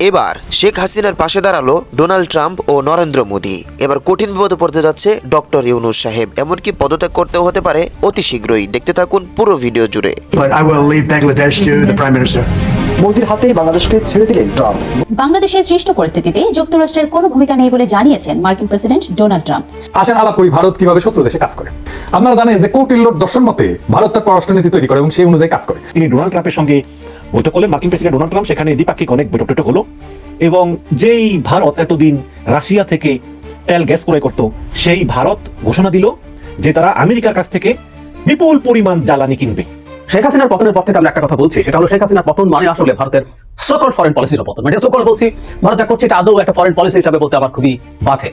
এবার শেখ হাসিনার পাশে দাঁড়াল ডোনাল্ড ট্রাম্প ও নরেন্দ্র মোদী। এবার কঠিন বিপদে পড়তে যাচ্ছে ডক্টর ইউনুস সাহেব। এমনকি পদত্যাগ করতেও হতে পারে অতি শীঘ্রই। দেখতে থাকুন পুরো ভিডিও জুড়ে। But I will leave Bangladesh to the Prime Minister. মোদির হাতে বাংলাদেশকে ছেড়ে দিলেন ট্রাম্প। বাংলাদেশের সৃষ্ট পরিস্থিতিতে যুক্তরাষ্ট্রের কোনো ভূমিকা নেই বলে জানিয়েছেন মার্কিন প্রেসিডেন্ট ডোনাল্ড ট্রাম্প। আসেন আলাপ করি ভারত কীভাবে শত্রু দেশে কাজ করে। আপনারা জানেন যে কৌটিল্যর দর্শন মতে ভারত তার পররাষ্ট্রনীতি তৈরি করে এবং সেই অনুযায়ী কাজ করে। তিনি ডোনাল্ড ট্রাম্পের সঙ্গে বৈঠক করলেন মার্কিন প্রেসিডেন্ট ডোনাল্ড ট্রাম্প, সেখানে দ্বিপাক্ষিক অনেক বৈঠক টৈঠক হলো এবং যেই ভারত এতদিন রাশিয়া থেকে তেল গ্যাস ক্রয় করত, সেই ভারত ঘোষণা দিল যে তারা আমেরিকার কাছ থেকে বিপুল পরিমাণ জ্বালানি কিনবে। শেখ হাসিনার পতনের পর থেকে আমরা একটা কথা বলছি, সেটা হলো শেখ হাসিনার পতন মানে আসলে ভারতের সকল ফরেন পলিসির পতন। মানে সকল বলছি, ভারত যা করছে এটা আদৌ একটা ফরেন পলিসি হিসাবে বলতে আবার খুবই বাধে।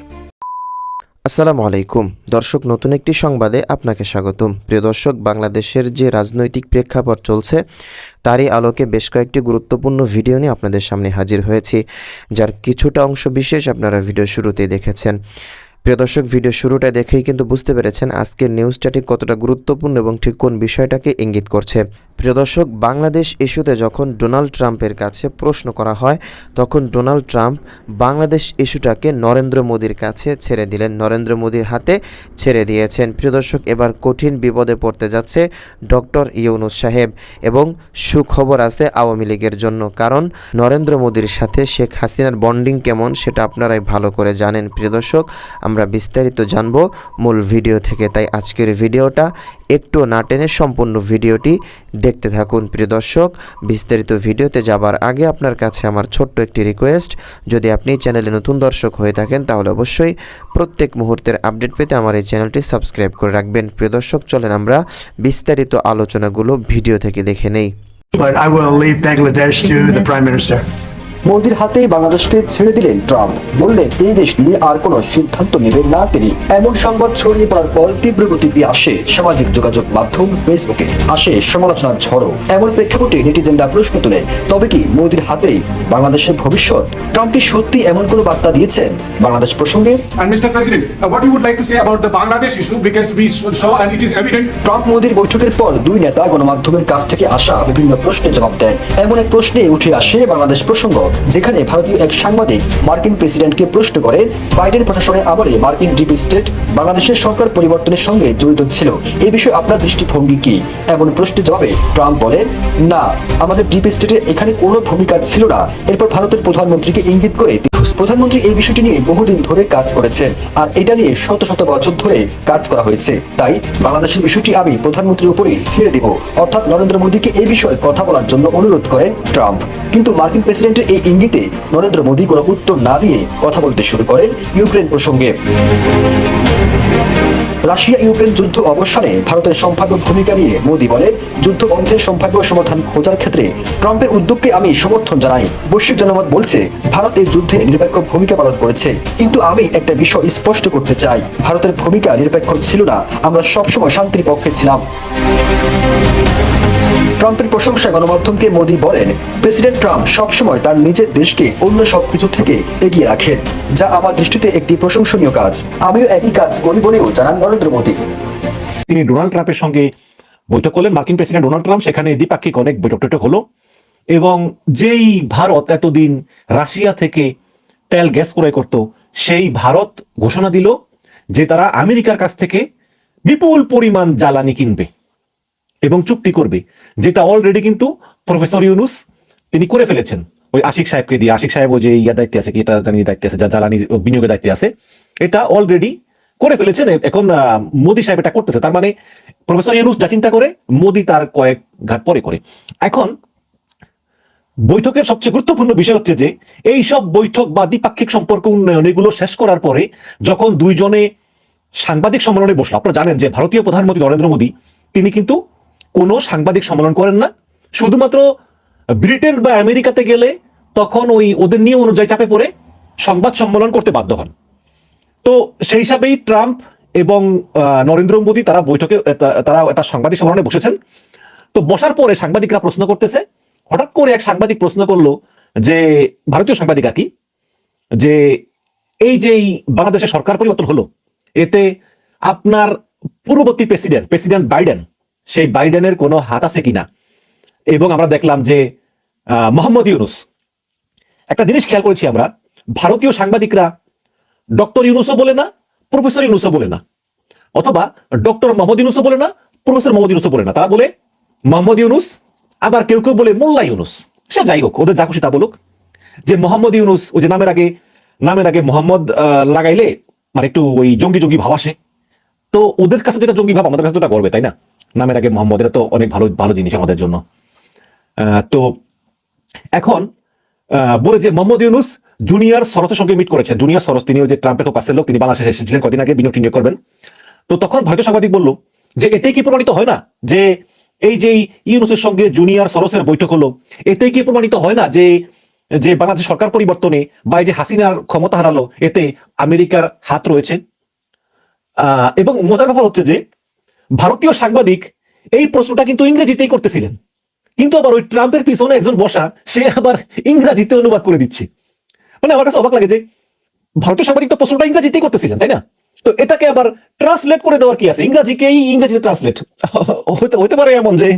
আসসালামু আলাইকুম। দর্শক, নতুন একটি সংবাদে আপনাকে স্বাগতম। প্রিয় দর্শক, বাংলাদেশের যে রাজনৈতিক প্রেক্ষাপট চলছে, তারই আলোকে বেশ কয়েকটি গুরুত্বপূর্ণ ভিডিও নিয়ে আপনাদের সামনে হাজির হয়েছি, যার কিছুটা অংশ বিশেষ আপনারা ভিডিও শুরুতেই দেখেছেন। প্রিয় দর্শক, ভিডিও শুরুটা দেখেই কিন্তু বুঝতে পেরেছেন আজকের নিউজটা ঠিক কতটা গুরুত্বপূর্ণ এবং ঠিক কোন বিষয়টাকে ইঙ্গিত করছে। প্রিয় দর্শক, বাংলাদেশ ইস্যুতে যখন ডোনাল্ড ট্রাম্পের কাছে প্রশ্ন করা হয়, তখন ডোনাল্ড ট্রাম্প বাংলাদেশ ইস্যুটাকে নরেন্দ্র মোদীর কাছে ছেড়ে দিলেন। নরেন্দ্র মোদীর হাতে ছেড়ে দিয়েছেন। প্রিয় দর্শক, এবার কঠিন বিপদে পড়তে যাচ্ছে ডক্টর ইউনুস সাহেব এবং সুখবর আছে আওয়ামী লীগের জন্য। কারণ নরেন্দ্র মোদীর সাথে শেখ হাসিনার বন্ডিং কেমন সেটা আপনারাই ভালো করে জানেন। প্রিয় দর্শক, আমরা বিস্তারিত জানব মূল ভিডিও থেকে। তাই আজকের ভিডিওটা একটু না টেনে সম্পূর্ণ ভিডিওটি দেখতে থাকুন। প্রিয় দর্শক, বিস্তারিত ভিডিওতে যাবার আগে আপনার কাছে আমার ছোট্ট একটি রিকোয়েস্ট যদি আপনি চ্যানেলে নতুন দর্শক হয়ে থাকেন, তাহলে অবশ্যই প্রত্যেক মুহূর্তের আপডেট পেতে আমার এই চ্যানেলটি সাবস্ক্রাইব করে রাখবেন। প্রিয় দর্শক, চলেন আমরা বিস্তারিত আলোচনাগুলো ভিডিও থেকে দেখে নেই। But I will leave Bangladesh to the Prime Minister. মোদির হাতে বাংলাদেশকে ছেড়ে দিলেন ট্রাম্প। বললেন এই দেশ নিয়ে আর কোনো সিদ্ধান্ত নেবেন না তিনি। এমন সংবাদ ছড়িয়ে পড়ার পর তীব্র প্রতিক্রিয়া আসে সামাজিক যোগাযোগ মাধ্যম ফেসবুকে। আসে সমালোচনার ঝড়ো এমন প্রেক্ষাপটে নেটিজেনরা প্রশ্ন তোলেন তবে কি মোদির হাতেই বাংলাদেশের ভবিষ্যৎ? ট্রাম্প কি সত্যি এমন কোনো বার্তা দিয়েছেন? বাংলাদেশ প্রসঙ্গে uh, ট্রাম্প মোদির বৈঠকের পর দুই নেতা গণমাধ্যমের কাছ থেকে আসা বিভিন্ন প্রশ্নের জবাব দেন। এমন এক প্রশ্নে উঠে আসে বাংলাদেশ প্রসঙ্গ। যেখানে ভারতীয় এক সাংবাদিক মার্কিন প্রেসিডেন্টকে প্রশ্ন করে বাইডেন প্রশাসনের আমলে মার্কিন ডিপ স্টেট বাংলাদেশের সরকার পরিবর্তনের সঙ্গে জড়িত ছিল। এ বিষয়ে আপনার দৃষ্টিভঙ্গি কি? এমন প্রশ্নের জবাবে ট্রাম্প বলে না, আমাদের ডিপ স্টেটের এখানে কোনো ভূমিকা ছিল না। এরপর ভারতের প্রধানমন্ত্রীকে ইঙ্গিত করে প্রধানমন্ত্রী এই বিষয়টি নিয়ে বহুদিন ধরে কাজ করেছে আর এটা নিয়ে শত শত বছর ধরে কাজ করা হয়েছে। তাই বাংলাদেশের বিষয়টি আমি প্রধানমন্ত্রীর উপরেই ছেড়ে দিব। অর্থাৎ নরেন্দ্র মোদীকে এই বিষয়ে কথা বলার জন্য অনুরোধ করে ট্রাম্প। কিন্তু মার্কিন প্রেসিডেন্টের এই ইঙ্গিতে নরেন্দ্র মোদী কোনো উত্তর না দিয়ে কথা বলতে শুরু করেন ইউক্রেন প্রসঙ্গে। রাশিয়া ইউক্রেন যুদ্ধ অবসানে ভারতের সম্ভাব্য ভূমিকা নিয়ে মোদী বলেন যুদ্ধ বন্ধের সম্ভাব্য সমাধান খোঁজার ক্ষেত্রে ট্রাম্পের উদ্যোগকে আমি সমর্থন জানাই। বৈশ্বিক জনমত বলছে, ভারত এই যুদ্ধে নিরপেক্ষ ভূমিকা পালন করেছে। কিন্তু আমি একটা বিষয় স্পষ্ট করতে চাই, ভারতের ভূমিকা নিরপেক্ষ ছিল না, আমরা সবসময় শান্তির পক্ষে ছিলাম। ট্রাম্পের প্রশংসায় গণমাধ্যমকে মোদী বলেন, প্রেসিডেন্ট ট্রাম্প সবসময় তার নিজের দেশকে অন্য সবকিছু থেকে এগিয়ে রাখেন, যা আমার দৃষ্টিতে একটি প্রশংসনীয় কাজ। আমিও একই কাজ করি বলেও জানান নরেন্দ্র মোদী। তিনি ডোনাল্ড ট্রাম্পের সঙ্গে বৈঠক করলেন। মার্কিন প্রেসিডেন্ট ডোনাল্ড ট্রাম্প সেখানে দ্বিপাক্ষিক অনেক বৈঠক টৈঠক হলো এবং যেই ভারত এতদিন রাশিয়া থেকে তেল, গ্যাস ক্রয় করত, সেই ভারত ঘোষণা দিল যে তারা আমেরিকার কাছ থেকে বিপুল পরিমাণ জ্বালানি কিনবে। এবং চুক্তি করবে, যেটা অলরেডি কিন্তু প্রফেসর ইউনুস তিনি করে ফেলেছেন। ওই আশিক সাহেবকে দিয়ে, আশিক সাহেব ওই যে ইয়া দায়িত্বে আছে, কি এটা জানি দায়িত্বে আছে জ্বালানি বিনিয়োগের দায়িত্বে আছে, এটা অলরেডি করে ফেলেছেন। এখন মোদি সাহেব এটা করতেছে, তার মানে প্রফেসর ইউনুস যা চিন্তা করে, মোদি তার কয়েক ঘাট পরে করে। এখন, বৈঠকের সবচেয়ে গুরুত্বপূর্ণ বিষয় হচ্ছে যে, এই সব বৈঠক বা দ্বিপাক্ষিক সম্পর্ক উন্নয়ন, এগুলো শেষ করার পরে যখন দুইজনে সাংবাদিক সম্মেলনে বসল, আপনারা জানেন যে ভারতীয় প্রধানমন্ত্রী নরেন্দ্র মোদী, তিনি কিন্তু কোনো সাংবাদিক সম্মেলন করেন না। শুধুমাত্র ব্রিটেন বা আমেরিকাতে গেলে তখন ওই ওদের নিয়ম অনুযায়ী চাপে পড়ে সংবাদ সম্মেলন করতে বাধ্য হন। তো সেই হিসাবেই ট্রাম্প এবং নরেন্দ্র মোদী তারা বৈঠকে তারা একটা সাংবাদিক সম্মেলনে বসেছেন। তো বসার পরে সাংবাদিকরা প্রশ্ন করতেছে। হঠাৎ করে এক সাংবাদিক প্রশ্ন করল যে, ভারতীয় সাংবাদিক আর কি? যে, এই যে বাংলাদেশের সরকার পরিবর্তন হলো, এতে আপনার পূর্ববর্তী প্রেসিডেন্ট প্রেসিডেন্ট বাইডেন সেই বাইডেনের কোনো হাত আছে কিনা? এবং আমরা দেখলাম যে মোহাম্মদ ইউনুস। একটা জিনিস খেয়াল করেছি আমরা, ভারতীয় সাংবাদিকরা ডক্টর ইউনুসও বলে না, প্রফেসর ইউনুসও বলে না। অথবা ডক্টর মোহাম্মদ ইউনুসও বলে না, প্রফেসর মোহাম্মদ ইউনুসও বলে না। তারা বলে, মোহাম্মদ ইউনুস, আবার কেউ কেউ বলে মোল্লা ইউনুস। সে যাই হোক, ওদের যা খুশি তা বলুক। যে মোহাম্মদ ইউনুস, ওই যে নামের আগে নামের আগে মোহাম্মদ লাগাইলে মানে একটু ওই জঙ্গি জঙ্গি ভাব আসে। তো ওদের কাছে যেটা জঙ্গি ভাব, আমাদের কাছে তো করবে তাই না? নামের আগে মোহাম্মদ, এটা তো অনেক ভালো ভালো জিনিস আমাদের জন্য। তো এখন বলে যে মোহাম্মদ ইউনুস জুনিয়র সরসের সঙ্গে মিট করেছেন। জুনিয়র সরস, তিনি যে ট্রাম্পের কাছের লোক, তিনি বাংলাদেশে এসেছিলেন কদিন আগে, বিনিয়োগ টিনিয়োগ করবেন। তো তখন ভারতীয় সাংবাদিক বলল যে এতেই কি প্রমাণিত হয় না যে এই যে ইউনুসের সঙ্গে জুনিয়র সরসের বৈঠক হলো, এতেই কি প্রমাণিত হয় না যে যে বাংলাদেশ সরকার পরিবর্তনে বা এই যে হাসিনার ক্ষমতা হারালো, এতে আমেরিকার হাত রয়েছে। এবং মজার ব্যাপার হচ্ছে যে ভারতীয় সাংবাদিক এই প্রশ্নটা কিন্তু ইংরেজিতেই করতেছিলেন। কিন্তু আবার ওই ট্রাম্পের পিছনে একজন বসা, সে আবার ইংরাজিতে অনুবাদ করে দিচ্ছে। মানে আমার কাছে অবাক লাগে যে ভারতীয় সাংবাদিক তো প্রশ্নটা ইংরাজিতেই করতেছিলেন, তাই না? তো এটাকে আবার ট্রান্সলেট করে দেওয়ার কি আছে? ইংরাজিকেই ইংরেজিতে ট্রান্সলেট হতে পারে এমন যে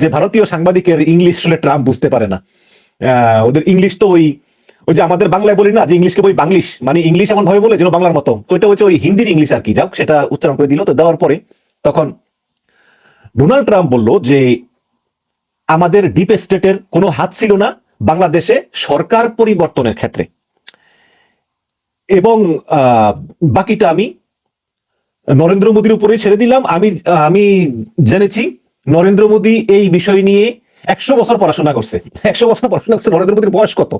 যে ভারতীয় সাংবাদিকের ইংলিশ আসলে ট্রাম্প বুঝতে পারে না। ওদের ইংলিশ তো ওই ওই যে আমাদের বাংলায় বলি না যে ইংলিশকে বই বাংলিশ মানে ইংলিশ এমন ভাবে বলে যেন বাংলার মতো। তো এটা হচ্ছে ওই হিন্দির ইংলিশ আর কি। যাক, সেটা উচ্চারণ করে দিল, তো দেওয়ার পরে তখন ডোনাল্ড ট্রাম্প বলল যে, আমাদের ডিপ স্টেটের কোনো হাত ছিল না বাংলাদেশে সরকার পরিবর্তনের ক্ষেত্রে। এবং বাকিটা আমি নরেন্দ্র মোদীর উপরে ছেড়ে দিলাম। আমি আমি জেনেছি নরেন্দ্র মোদী এই বিষয় নিয়ে একশো বছর পড়াশোনা করছে। একশো বছর পড়াশোনা করছে, নরেন্দ্র মোদীর বয়স কত?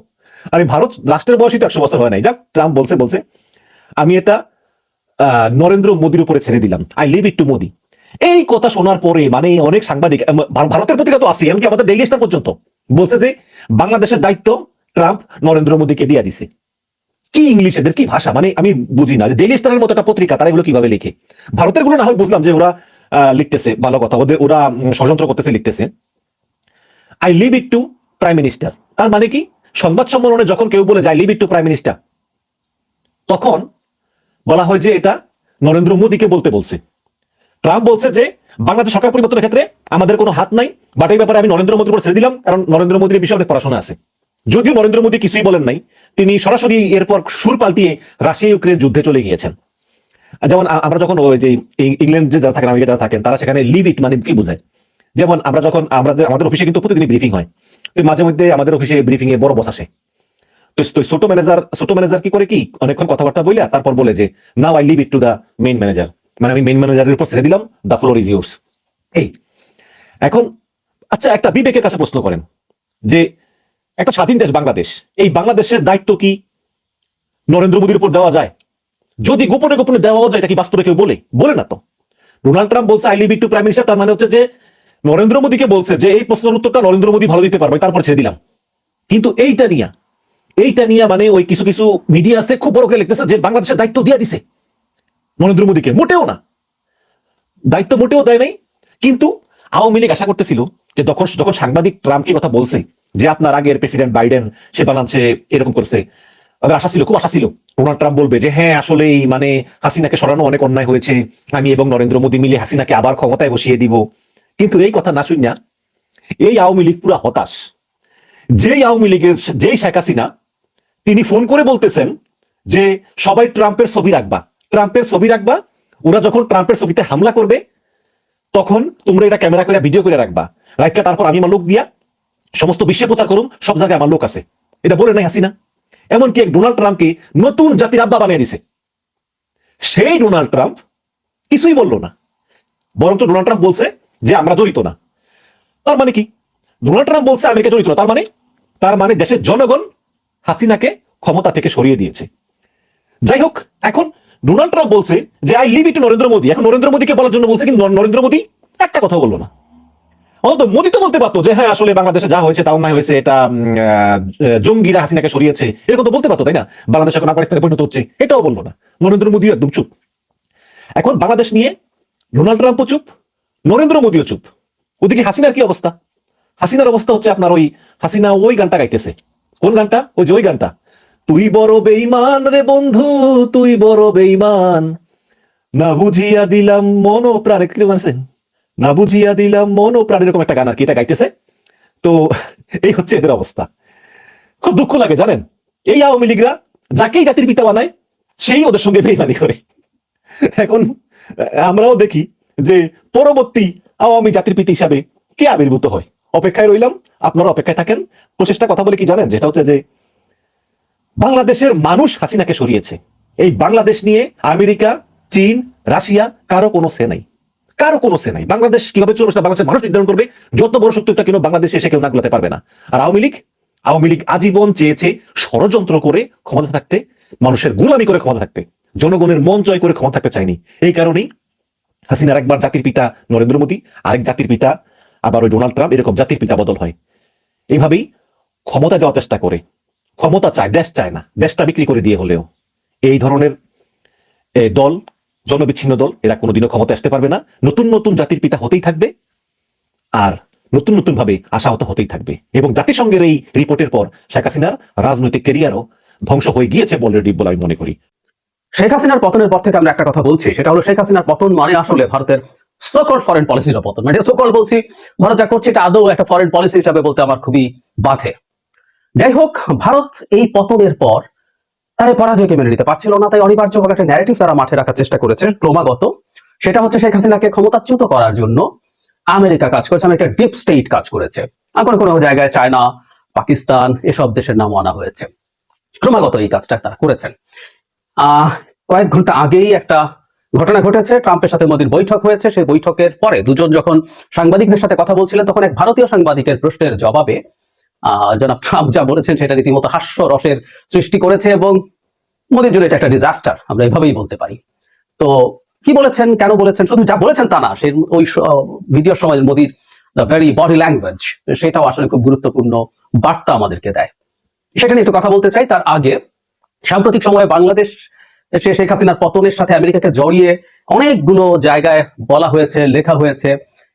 আরে ভারত রাষ্ট্রের বয়সই তো একশো বছর হয় নাই। যাক ট্রাম্প বলছে বলছে, আমি এটা নরেন্দ্র মোদীর উপরে ছেড়ে দিলাম। I leave it to Modi এই কথা শোনার পরে মানে অনেক সাংবাদিক ভারতের পত্রিকা তো আছে এমনকি আমাদের ডেইলি স্টার পর্যন্ত। বলছে যে, বাংলাদেশের দায়িত্ব ট্রাম্প নরেন্দ্র মোদীকে দিয়ে দিছে। কি ইংলিশ এদের কি ভাষা? মানে আমি বুঝি না ডেইলি স্টারের মতো একটা পত্রিকা, তারা এগুলো কীভাবে লিখে? ভারতেরগুলো না হয় বুঝলাম যে ওরা লিখতেছে, ভালো কথা, ওদের, ওরা ষড়যন্ত্র করতেছে, লিখতেছে। I leave it to prime minister তার মানে কি? সংবাদ সম্মেলনে যখন কেউ বলে যায় leave it to prime minister তখন বলা হয় যে এটা নরেন্দ্র মোদীকে বলতে বলছে। ট্রাম্প বলছে যে, বাংলাদেশ সরকার পরিবর্তনের ক্ষেত্রে আমাদের কোনো হাত নাই বাট এই ব্যাপারে আমি নরেন্দ্র মোদীর উপর ছেড়ে দিলাম, কারণ নরেন্দ্র মোদীর বিষয়ে অনেক পড়াশোনা আছে। যদিও নরেন্দ্র মোদী কিছুই বলেন নাই, তিনি সরাসরি এরপর সুর পাল্টিয়ে রাশিয়া ইউক্রেন যুদ্ধে চলে গিয়েছেন। যেমন আমরা যখন ওই যে ইংল্যান্ডে যারা থাকেন, আমেরিকা যারা থাকেন, তারা সেখানে লিভ ইট মানে কি বোঝায়? যেমন আমরা যখন, আমরা আমাদের অফিসে কিন্তু প্রতিদিনই ব্রিফিং হয়। তো মাঝে মধ্যে আমাদের অফিসে ব্রিফিং এ বড় বস আসে। তো তো ছোট ম্যানেজার ছোট ম্যানেজার কি করে কি? অনেকক্ষণ কথাবার্তা বইলা তারপর বলে যে now I leave it to the main manager মানে আমি মেইন ম্যানেজারের উপর ছেড়ে দিলাম দা ফ্লোর ইজ ইউর্স এই। এখন আচ্ছা একটা বিবেকের কাছে প্রশ্ন করেন। যে, একটা স্বাধীন দেশ বাংলাদেশ, এই বাংলাদেশের দায়িত্ব কি নরেন্দ্র মোদীর উপর দেওয়া যায়? যদি গোপনে গোপনে দেওয়া যায়, এটা কি বাস্তবে কেউ বলে? বলে না তো। ডোনাল্ড ট্রাম্প বলছে I leave it to prime minister তার মানে হচ্ছে যে নরেন্দ্র মোদীকে বলছে যে এই প্রশ্নের উত্তরটা নরেন্দ্র মোদী ভালো দিতে পারবে, তারপর ছেড়ে দিলাম। কিন্তু এইটা নিয়া, এইটা নিয়ে মানে ওই কিছু কিছু মিডিয়া আছে, খুব বড় করে লিখতেছে যে বাংলাদেশের দায়িত্ব দিয়ে দিছে নরেন্দ্র মোদীকে। মোটেও না। দায়িত্ব মোটেও দেয় নাই। কিন্তু আওয়ামী লীগ আশা করতেছিল যে তখন যখন সাংবাদিক ট্রাম্পকে কথা বলছে যে আপনার আগের প্রেসিডেন্ট বাইডেন সে বানাচ্ছে এরকম করছে, তাদের আশা ছিল, খুব আশা ছিল। ডোনাল্ড ট্রাম্প বলবে যে হ্যাঁ আসলেই মানে হাসিনাকে সরানো অনেক অন্যায় হয়েছে। আমি এবং নরেন্দ্র মোদী মিলে হাসিনাকে আবার ক্ষমতায় বসিয়ে দিব। কিন্তু এই কথা না শুনিয়া এই আওয়ামী লীগ পুরা হতাশ। যেই আওয়ামী লীগের যেই শেখ হাসিনা, তিনি ফোন করে বলতেছেন যে সবাই ট্রাম্পের ছবি রাখবা। ট্রাম্পের ছবি রাখবা, ওরা যখন ট্রাম্পের ছবিতে হামলা করবে, তখন তোমরা এটা ক্যামেরা করে, ভিডিও করে রাখবা। রাখা তারপর আমি আমার লোক দিয়া সমস্ত বিশ্বে প্রচার করুন সব জায়গায় আমার লোক আছে। এটা বলে নাই হাসিনা। এমনকি এক ডোনাল্ড ট্রাম্পকে নতুন জাতির আব্বা বানিয়ে দিছে। সেই ডোনাল্ড ট্রাম্প কিছুই বলল না। বরঞ্চ ডোনাল্ড ট্রাম্প বলছে যে আমরা জড়িত না। তার মানে কি? ডোনাল্ড ট্রাম্প বলছে আমেরিকা জড়িত না। তার মানে? তার মানে দেশের জনগণ হাসিনাকে ক্ষমতা থেকে সরিয়ে দিয়েছে। যাই হোক, এখন ডোনাল্ড ট্রাম্প বলছে যে I leave it Narendra Modi. এখন নরেন্দ্র মোদীকে বলার জন্য বলছে কিন্তু নরেন্দ্র মোদী একটা কথা বলল না। অন্তত মোদী তো বলতে পারতো যে হ্যাঁ আসলে বাংলাদেশে যা হয়েছে তা অন্যায় হয়েছে, এটা জঙ্গিরা হাসিনাকে সরিয়েছে। এরকম তো বলতে পারতো, তাই না? বাংলাদেশ এখন আফগানিস্তানে পরিণত হচ্ছে, এটাও বলল না। নরেন্দ্র মোদী একদম চুপ। এখন বাংলাদেশ নিয়ে ডোনাল্ড ট্রাম্পও চুপ নরেন্দ্র মোদীও চুপ। ওদিকে হাসিনার কি অবস্থা? হাসিনার অবস্থা হচ্ছে আপনার ওই হাসিনা ওই গানটা গাইতেছে। কোন গানটা? ওই যে ওই গানটা। তুই বড় বেইমান রে বন্ধু, তুই বড় বেইমান না বুঝিয়া দিলাম মন ও প্রাণ। কি গান? না বুঝিয়া দিলাম মন ও প্রাণ এরকম একটা গান আর কি এটা গাইতেছে। তো এই হচ্ছে এদের অবস্থা। খুব দুঃখ লাগে, জানেন? এই আওয়ামী লীগরা যাকেই জাতির পিতা বানায়, সেই ওদের সঙ্গে বেইমানি করে। এখন আমরাও দেখি যে পরবর্তী আওয়ামী জাতির পিতা হিসাবে কে আবির্ভূত হয়? অপেক্ষায় রইলাম, আপনারা অপেক্ষায় থাকেন। প্রচেষ্টা কথা বলে কি জানেন? যেটা হচ্ছে যে বাংলাদেশের মানুষ হাসিনাকে সরিয়েছে। এই বাংলাদেশ নিয়ে আমেরিকা, চীন, রাশিয়া, কারও কোনো সে নাই। কারও কোনো সে নাই। বাংলাদেশ কীভাবে চলবে বাংলাদেশের মানুষ নির্ধারণ করবে। যত বড় শক্তিটা কেন বাংলাদেশে এসে কেউ না গুলাতে পারবে না। আর আওয়ামী লীগ? আওয়ামী লীগ আজীবন চেয়েছে ষড়যন্ত্র করে ক্ষমতা থাকতে, মানুষের গুলামি করে ক্ষমতা থাকতে। জনগণের মন জয় করে ক্ষমতা থাকতে চায়নি। এই কারণেই হাসিনার একবার জাতির পিতা নরেন্দ্র মোদী, আরেক জাতির পিতা আবার ওই ডোনাল্ড ট্রাম্প, এরকম জাতির পিতা বদল হয়। এইভাবেই ক্ষমতা যাওয়ার চেষ্টা করে। ক্ষমতা চায়, দেশ চায় না, দেশটা বিক্রি করে দিয়ে হলেও। এই ধরনের দল, জনবিচ্ছিন্ন দল, এরা কোনোদিনও ক্ষমতা আসতে পারবে না। নতুন নতুন জাতির পিতা হতেই থাকবে আর নতুন নতুন ভাবে আশাহত হতেই থাকবে। এবং জাতিসংঘের এই রিপোর্টের পর শেখ হাসিনার রাজনৈতিক কেরিয়ারও ধ্বংস হয়ে গিয়েছে অলরেডি বলে আমি মনে করি। শেখ হাসিনার পতনের পর থেকে আমরা একটা কথা বলছি, সেটা হলো শেখ হাসিনার পতন মানে আসলে ভারতের সকল ফরেন পলিসির পতন। মানে সকল বলছি, ভারত যা করছে এটা আদৌ একটা ফরেন পলিসি হিসাবে বলতে আমার খুবই বাধে। যাই হোক, ভারত এই পতনের পর তার পরাজয়কে মেনে নিতে পারছিল না, তাই অনিবার্যভাবে একটা ন্যারেটিভ তারা মাঠে রাখার চেষ্টা করেছে, ক্রমাগত। সেটা হচ্ছে শেখ হাসিনাকে ক্ষমতাচ্যুত করার জন্য আমেরিকা কাজ করেছে একটা ডিপ স্টেট কাজ করেছে। কোনো কোনো জায়গায় চায়না, পাকিস্তান, এসব দেশের নাম আনা হয়েছে। ক্রমাগত এই কাজটা তারা করেছেন। কয়েক ঘণ্টা আগেই একটা ঘটনা ঘটেছে। ট্রাম্পের সাথে মোদির বৈঠক হয়েছে। সেই বৈঠকের পরে দুজন যখন সাংবাদিকদের সাথে কথা বলছিলেন, তখন এক ভারতীয় সাংবাদিকের প্রশ্নের জবাবে জনাব ট্রাম্প যা বলেছেন সেটা রীতিমতো হাস্য রসের সৃষ্টি করেছে এবং মোদীর জন্য এটা একটা ডিজাস্টার আমরা এভাবেই বলতে পারি। তো কি বলেছেন, কেন বলেছেন, শুধু যা বলেছেন তা না, সে ওই ভিডিওর সময় মোদির দ্য ভেরি বডি ল্যাঙ্গুয়েজ সেটাও আসলে খুব গুরুত্বপূর্ণ বার্তা আমাদেরকে দেয়। সেটা নিয়ে একটু কথা বলতে চাই। তার আগে সাম্প্রতিক সময়ে বাংলাদেশ শেখ হাসিনার পতনের সাথে আমেরিকাকে জড়িয়ে অনেকগুলো জায়গায় বলা হয়েছে, লেখা হয়েছে।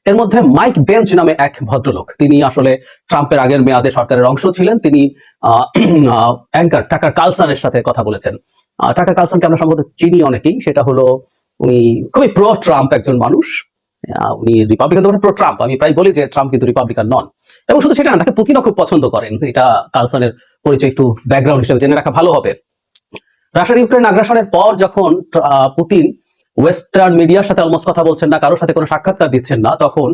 এর মধ্যে মাইক বেঞ্চ নামে এক ভদ্রলোক। তিনি আসলে ট্রাম্পের আগের মেয়াদে সরকারের অংশ ছিলেন। তিনি অ্যাঙ্কার টাকার কালসানের সাথে কথা বলেছেন। টাকার কালসানকে আমরা সম্ভবত চিনি অনেকেই। সেটা হলো উনি খুবই প্রো ট্রাম্প একজন মানুষ। উনি রিপাবলিকান প্রো ট্রাম্প আমি প্রায় বলি যে ট্রাম্প কিন্তু রিপাবলিকান নন। এবং শুধু সেটা না, তাকে পুতিনও খুব পছন্দ করেন। এটা কালসানের পরিচয় একটু ব্যাকগ্রাউন্ড হিসেবে জেনে রাখা ভালো হবে। রাশিয়ার ইউক্রেন আগ্রাসনের পর যখন পুতিন ওয়েস্টার্ন মিডিয়ার সাথে অলমোস্ট কথা বলছেন না, কারোর সাথে কোনো সাক্ষাৎকার দিচ্ছেন না, তখন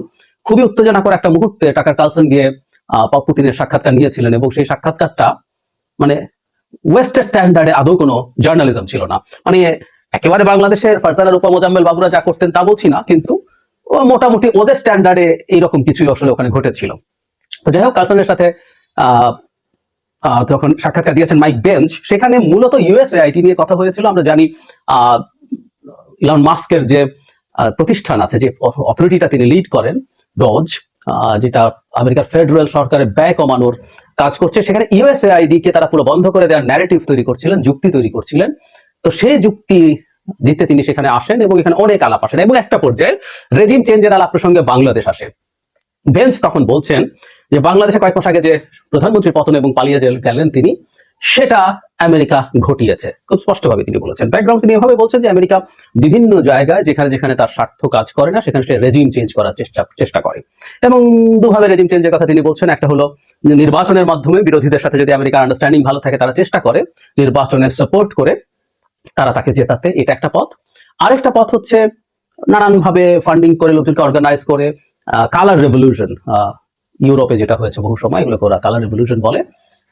খুবই উত্তেজনা করে একটা মুহূর্তে টাকার কালসন গিয়ে পুতিনের সাক্ষাৎকার নিয়েছিলেন এবং সেই সাক্ষাৎকারটা মানে ওয়েস্টার্ন স্ট্যান্ডার্ডে আদৌ কোনো জার্নালিজম ছিল না। মানে একেবারে বাংলাদেশের ফারজানা রূপা মোজাম্মেল বাবুরা যা করতেন তা বলছি না, কিন্তু মোটামুটি ওদের স্ট্যান্ডার্ডে এইরকম কিছুই আসলে ওখানে ঘটেছিল। তো যাই হোক, কালসনের সাথে আহ, সাক্ষাৎকার দিয়েছেন মাইক বেঞ্চ সেখানে মূলত ইউএসএ আইটি নিয়ে কথা হয়েছিল। আমরা জানি ইলন মাস্কের যে প্রতিষ্ঠান আছে যে অথরিটিটা তিনি লিড করেন ডজ যেটা আমেরিকার ফেডারেল সরকারের ব্যয় কমানোর কাজ করছে। সেখানে ইউএসএ আইডি কে তারা পুরো বন্ধ করে দেওয়ার ন্যারেটিভ তৈরি করছিলেন যুক্তি তৈরি করছিলেন। তো সেই যুক্তি দিতে তিনি সেখানে আসেন এবং এখানে অনেক আলাপ আসেন। এবং একটা পর্যায়ে রেজিম চেঞ্জের আলাপ প্রসঙ্গে বাংলাদেশ আসে। বেঞ্চ তখন বলছেন যে বাংলাদেশে কয়েক মাস আগে যে প্রধানমন্ত্রীর পতন এবং পালিয়ে গেলেন তিনি, সেটা আমেরিকা ঘটিয়েছে। খুব স্পষ্টভাবে তিনি বলেছেন। ব্যাকগ্রাউন্ড তিনি এভাবে বলছেন যে আমেরিকা বিভিন্ন জায়গায়, যেখানে যেখানে তার স্বার্থ কাজ করে না, সেখানে সে রেজিম চেঞ্জ করার চেষ্টা চেষ্টা করে। এবং দুভাবে রেজিম চেঞ্জের কথা তিনি বলছেন, একটা হলো নির্বাচনের মাধ্যমে বিরোধীদের সাথে যদি আমেরিকার আন্ডারস্ট্যান্ডিং ভালো থাকে, তারা চেষ্টা করে নির্বাচনে সাপোর্ট করে, তারা তাকে জেতাতে। এটা একটা পথ। আরেকটা পথ হচ্ছে নানানভাবে ফান্ডিং করে, লোকজনকে অর্গানাইজ করে কালার রেভলিউশন ইউরোপে যেটা হয়েছে বহু সময় এগুলোকে ওরা কালার রেভলিউশন বলে।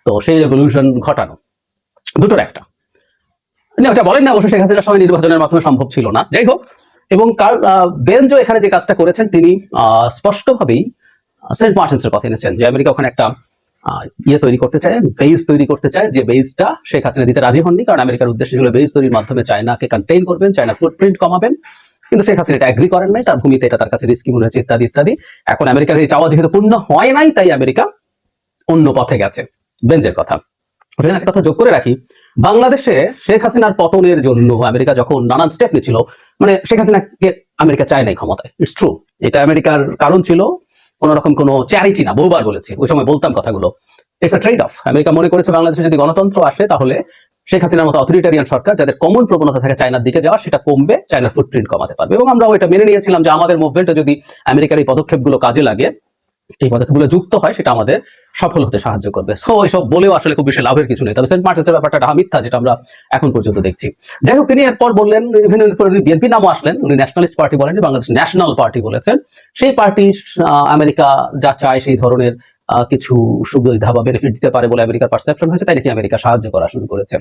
তো সেই রেভলিউশন ঘটানো। দুটোর একটা। না, ওটা বলেন না অবশ্য শেখ হাসিনার সময় নির্বাচনের মাধ্যমে সম্ভব ছিল না। যাই হোক এবং কার বেঞ্জো এখানে যে কাজটা করেছেন তিনি স্পষ্টভাবেই সেন্ট মার্টিনসের কথা এনেছেন যে আমেরিকা ওখানে একটা ইয়ে তৈরি করতে চায় বেস তৈরি করতে চায় যে বেসটা শেখ হাসিনা দিতে রাজি হননি কারণ আমেরিকার উদ্দেশ্য ছিল বেস তৈরির মাধ্যমে চায়নাকে কন্টেইন করবেন চায়নার ফুটপ্রিন্ট কমাবেন। কিন্তু শেখ হাসিনা এটা অ্যাগ্রি করেন নাই, তার ভূমিতে এটা তার কাছে রিস্কি মনে হয়েছে ইত্যাদি ইত্যাদি। এখন আমেরিকার এই চাওয়া যেহেতু পূর্ণ হয় নাই, তাই আমেরিকা অন্য পথে গেছে। বেঞ্জের কথা। একটা কথা যোগ করে রাখি। বাংলাদেশে শেখ হাসিনার পতনের জন্য আমেরিকা যখন নানান স্টেপ নিচ্ছিল মানে শেখ হাসিনাকে আমেরিকা চায় নাই ক্ষমতায়। ইটস ট্রু এটা আমেরিকার কারণ ছিল কোন রকম কোনো চ্যারিটি না, বহুবার বলেছি। ওই সময় বলতাম কথাগুলো। ইটস ট্রেড অফ আমেরিকা মনে করেছে, বাংলাদেশে যদি গণতন্ত্র আসে, তাহলে শেখ হাসিনার মতো অথরিটারিয়ান সরকার যাদের কমন প্রবণতা থাকে চায়নার দিকে যাওয়া সেটা কমবে, চায়নার ফুটপ্রিন্ট কমাতে পারবে। এবং আমরাও এটা মেনে নিয়েছিলাম যে আমাদের মুভমেন্টে যদি আমেরিকার এই পদক্ষেপগুলো কাজে লাগে, এই পদক্ষেপগুলো যুক্ত হয়, সেটা আমাদের সফল হতে সাহায্য করবে। সো এসব বলেও আসলে খুব বেশি লাভের কিছু নেই। তবে সেন্ট মার্টিনের ব্যাপারটা একটা মিথ্যা, যেটা আমরা এখন পর্যন্ত দেখছি। যাই হোক, তিনি এরপর বললেন বিএনপি নামও আসলেন, উনি ন্যাশনালিস্ট পার্টি বলেন বাংলাদেশ ন্যাশনাল পার্টি বলেছেন। সেই পার্টি আমেরিকা যা চায় সেই ধরনের কিছু সুবিধা বা বেনিফিট দিতে পারে বলে আমেরিকার পারসেপশন হয়েছে, তাই নাকি আমেরিকা সাহায্য করা শুরু করেছে?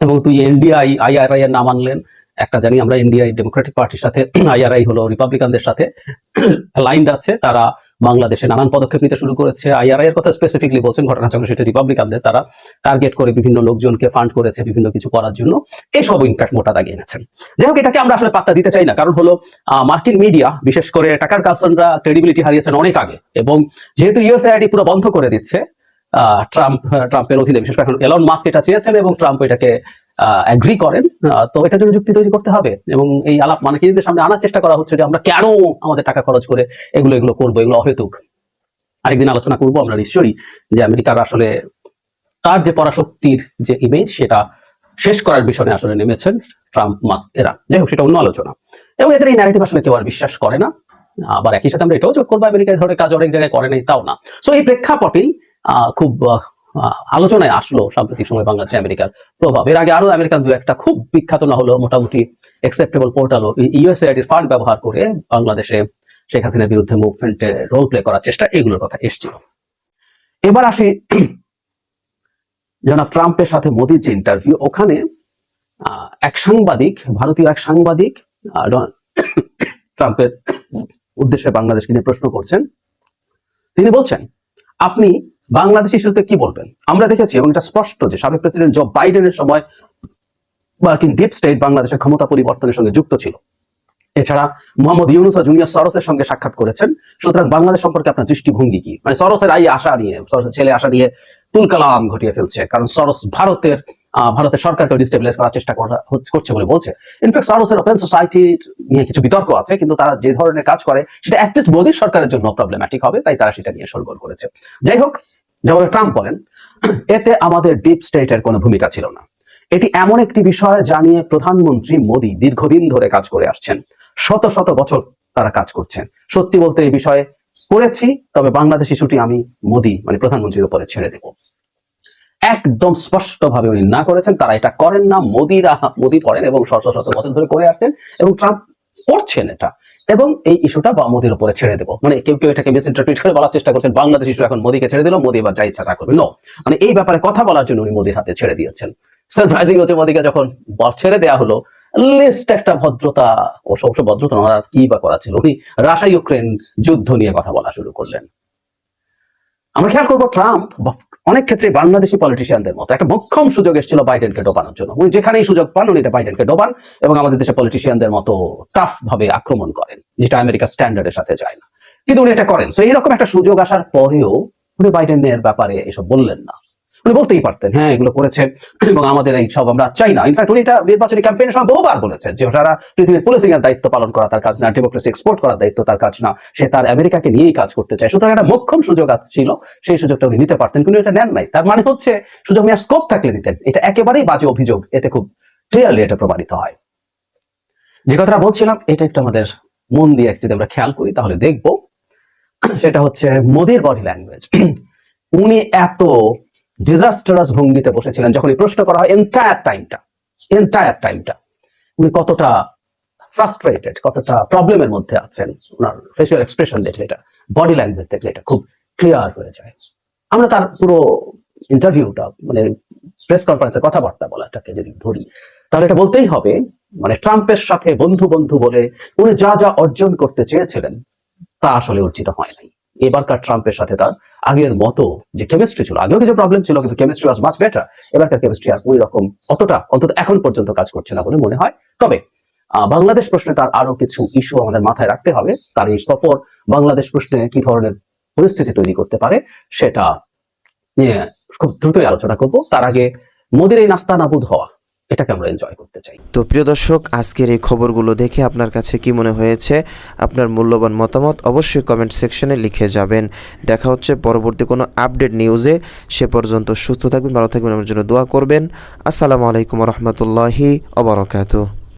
এবং তুই এনডিআই আইআরআই এর নাম আনলেন, একটা জানি আমরা এনডিআই ডেমোক্রেটিক পার্টির সাথে আইআরআই হলো রিপাবলিকানদের সাথে লাইন আছে, তারা বাংলাদেশে নানান পদক্ষেপ নিতে শুরু করেছে। আইআরআই এর কথা স্পেসিফিকলি বলছেন, ঘটনাচক্র সেটা রিপাবলিকানদের তারা টার্গেট করে বিভিন্ন লোকজনকে ফান্ড করেছে, বিভিন্ন কিছু করার জন্য। এসব ইনফ্যাক্ট মোটা দাগিয়ে এনেছেন যাই হোক, এটাকে আমরা আসলে পাত্তা দিতে চাই না। কারণ হলো মার্কিন মিডিয়া বিশেষ করে টাকার কালসনরা ক্রেডিবিলিটি হারিয়েছেন অনেক আগে। এবং যেহেতু ইউএসআইডি পুরো বন্ধ করে দিচ্ছে ট্রাম্প ট্রাম্পের অধীনে, বিশেষ করে এখন এলন মাস্ক এটা চেয়েছেন এবং ট্রাম্প এটাকে অ্যাগ্রি করেন তো এটার জন্য যুক্তি তৈরি করতে হবে। এবং এই আলাপ মানে নিজেদের সামনে আনার চেষ্টা করা হচ্ছে যে আমরা কেন আমাদের টাকা খরচ করে এগুলো এগুলো করব, এগুলো অহেতুক। আরেকদিন আলোচনা করব আমরা নিশ্চয়ই যে আমেরিকার আসলে তার যে পরাশক্তির যে ইমেজ সেটা শেষ করার বিষয়ে আসলে নেমেছেন ট্রাম্প মাস এরা। যাই হোক, সেটা অন্য আলোচনা। এবং এদের এই ন্যারেটিভ আসলে কেউ আর বিশ্বাস করে না। আবার একই সাথে আমরা এটাও যোগ করব, আমেরিকায় ধরে কাজ অনেক জায়গায় করে নাই, তাও না। সো এই প্রেক্ষাপটেই খুব আলোচনায় আসলো সাম্প্রতিক সময় বাংলাদেশে আমেরিকার প্রভাব। এর আগে আরও আমেরিকান দু একটা খুব বিখ্যাত না হলো মোটামুটি অ্যাকসেপ্টেবল পোর্টাল ইউএসএআইডির ফান্ড ব্যবহার করে বাংলাদেশে শেখ হাসিনার বিরুদ্ধে মুভমেন্টে রোল প্লে করার চেষ্টা এগুলোর কথা এসেছিল। এবার আসি জনাব ট্রাম্পের সাথে মোদির যে ইন্টারভিউ ওখানে এক সাংবাদিক, ভারতীয় এক সাংবাদিক ট্রাম্পের উদ্দেশ্যে বাংলাদেশকে নিয়ে প্রশ্ন করছেন। তিনি বলছেন, আপনি বাংলাদেশ ইস্যুতে কি বলবেন? আমরা দেখেছি, এবং এটা স্পষ্ট যে সাবেক প্রেসিডেন্ট জো বাইডেনের সময় মার্কিন ডিপ স্টেট বাংলাদেশের ক্ষমতা পরিবর্তনের সঙ্গে যুক্ত ছিল। এছাড়া মোহাম্মদ ইউনুস জুনিয়র সরসের সঙ্গে সাক্ষাৎ করেছেন। সুতরাং বাংলাদেশ সম্পর্কে আপনার দৃষ্টিভঙ্গি কি? মানে সরসের আই আশা নিয়ে, সরসের ছেলে আশা নিয়ে তুলকালাম ঘটিয়ে ফেলছে। কারণ সরস ভারতের ভারতের সরকারকে ডিস্টেবিলাইজ করার চেষ্টা করা- করছে বলে বলছে। ইনফ্যাক্ট সরসের ওপেন সোসাইটি নিয়ে কিছু বিতর্ক আছে, কিন্তু তারা যে ধরনের কাজ করে, সেটা অ্যাটলিস্ট মোদীর সরকারের জন্য প্রবলেম্যাটিক হবে, তাই তারা সেটা নিয়ে সরগোল করেছে। যাই হোক যেমন ট্রাম্প বলেন, এতে আমাদের ডিপ স্টেটের কোনো ভূমিকা ছিল না। এটি এমন একটি বিষয় জানিয়ে প্রধানমন্ত্রী মোদী দীর্ঘদিন ধরে কাজ করে আসছেন। শত শত বছর তারা কাজ করছেন। সত্যি বলতে এই বিষয়ে করেছি, তবে বাংলাদেশ ইস্যুটি আমি মোদী মানে প্রধানমন্ত্রীর উপরে ছেড়ে দেব। একদম স্পষ্ট ভাবে উনি না করেছেন, তারা এটা করেন না। মোদিরা, মোদি করেন এবং শত শত বছর ধরে করে আসছেন এবং ট্রাম্প করছেন এটা। এবং এই ইস্যুটা বা মোদির উপরে ছেড়ে দেবো। মানে কেউ কেউ এটাকে মিস ইন্টারপ্রিট করে বলার চেষ্টা করছেন, বাংলাদেশ ইস্যু এখন মোদিকে ছেড়ে দিল, মোদি এবার যা ইচ্ছা তা করবে। নো মানে এই ব্যাপারে কথা বলার জন্য উনি মোদির হাতে ছেড়ে দিয়েছেন। সারপ্রাইজিং হচ্ছে মোদিকে যখন ছেড়ে দেওয়া হলো লিস্ট একটা ভদ্রতা ও সব ভদ্রতা আর কি বা করা ছিল? উনি রাশিয়া ইউক্রেন যুদ্ধ নিয়ে কথা বলা শুরু করলেন। আমরা খেয়াল করব ট্রাম্প বা- অনেক ক্ষেত্রে বাংলাদেশি পলিটিশিয়ানদের মতো একটা মক্ষম সুযোগ এসেছিল বাইডেনকে ডোবানোর জন্য। উনি যেখানেই সুযোগ পান, উনি এটা বাইডেনকে ডোবান এবং আমাদের দেশে পলিটিশিয়ানদের মতো টাফ ভাবে আক্রমণ করেন, যেটা আমেরিকা স্ট্যান্ডার্ডের সাথে যায় না। কিন্তু উনি এটা করেন। সো এইরকম একটা সুযোগ আসার পরেও উনি বাইডেনের ব্যাপারে এসব বললেন না। উনি বলতেই পারতেন হ্যাঁ এগুলো করেছে এবং আমাদের এই সব আমরা চাই না। ইনফ্যাক্ট উনি এটা নির্বাচনী ক্যাম্পেইনের সময় বহুবার বলেছেন যে তারা পৃথিবীর পুলিশিং এর দায়িত্ব পালন করা তার কাজ না ডেমোক্রেসি এক্সপোর্ট করার দায়িত্ব তার কাজ না, সে তার আমেরিকাকে নিয়েই কাজ করতে চায়। সুতরাং একটা মোক্ষম সুযোগ ছিল, সেই সুযোগটা উনি নিতে পারতেন, কিন্তু এটা নেন নাই। তার মানে হচ্ছে সুযোগ নেওয়ার স্কোপ থাকলে নিতেন এটা একেবারেই বাজে অভিযোগ, এতে খুব ক্লিয়ারলি এটা প্রমাণিত হয়। যে কথাটা বলছিলাম, এটা একটু আমাদের মন দিয়ে যদি আমরা খেয়াল করি, তাহলে দেখব। সেটা হচ্ছে মোদির বডি ল্যাঙ্গুয়েজ উনি এত ডিজাস্টারাস ভঙ্গিতে বসেছিলেন যখন এই প্রশ্ন করা হয় এন্টায়ার টাইমটা এন্টায়ার টাইমটা উনি কতটা ফ্রাস্ট্রেটেড কতটা প্রবলেমের মধ্যে আছেন। ওনার ফেসিয়াল এক্সপ্রেশন দেখলে এটা বডি ল্যাঙ্গুয়েজ দেখলে এটা খুব ক্লিয়ার হয়ে যায়। আমরা তার পুরো ইন্টারভিউটা মানে প্রেস কনফারেন্সে কথাবার্তা বলাটাকে যদি ধরি, তাহলে এটা বলতেই হবে মানে ট্রাম্পের সাথে বন্ধু বন্ধু বলে উনি যা যা অর্জন করতে চেয়েছিলেন, তা আসলে অর্জিত হয় নাই। এবারকার ট্রাম্পের সাথে তার আগের মতো যে কেমিস্ট্রি ছিল, আগেও কিছু প্রবলেম ছিল, কিন্তু কেমিস্ট্রি ওয়াজ মাচ বেটার এবারকার কেমিস্ট্রি আর ওই রকম অতটা, অন্তত এখন পর্যন্ত কাজ করছে না বলে মনে হয়। তবে বাংলাদেশ প্রশ্নে তার আরও কিছু ইস্যু আমাদের মাথায় রাখতে হবে। তার এই সফর বাংলাদেশ প্রশ্নে কি ধরনের পরিস্থিতি তৈরি করতে পারে, সেটা নিয়ে খুব দ্রুতই আলোচনা করব। তার আগে মোদির এই নাস্তা নাবুদ হওয়া। এটাকে আমরা এনজয় করতে চাই। তো প্রিয় দর্শক, আজকের এই খবরগুলো দেখে আপনার কাছে কি মনে হয়েছে? আপনার মূল্যবান মতামত অবশ্যই কমেন্ট সেকশনে লিখে যাবেন। দেখা হচ্ছে পরবর্তী কোনো আপডেট নিউজে সে পর্যন্ত সুস্থ থাকবেন, ভালো থাকবেন, আমার জন্য দোয়া করবেন। আসসালামু আলাইকুম রহমতুল্লাহি অবরকাত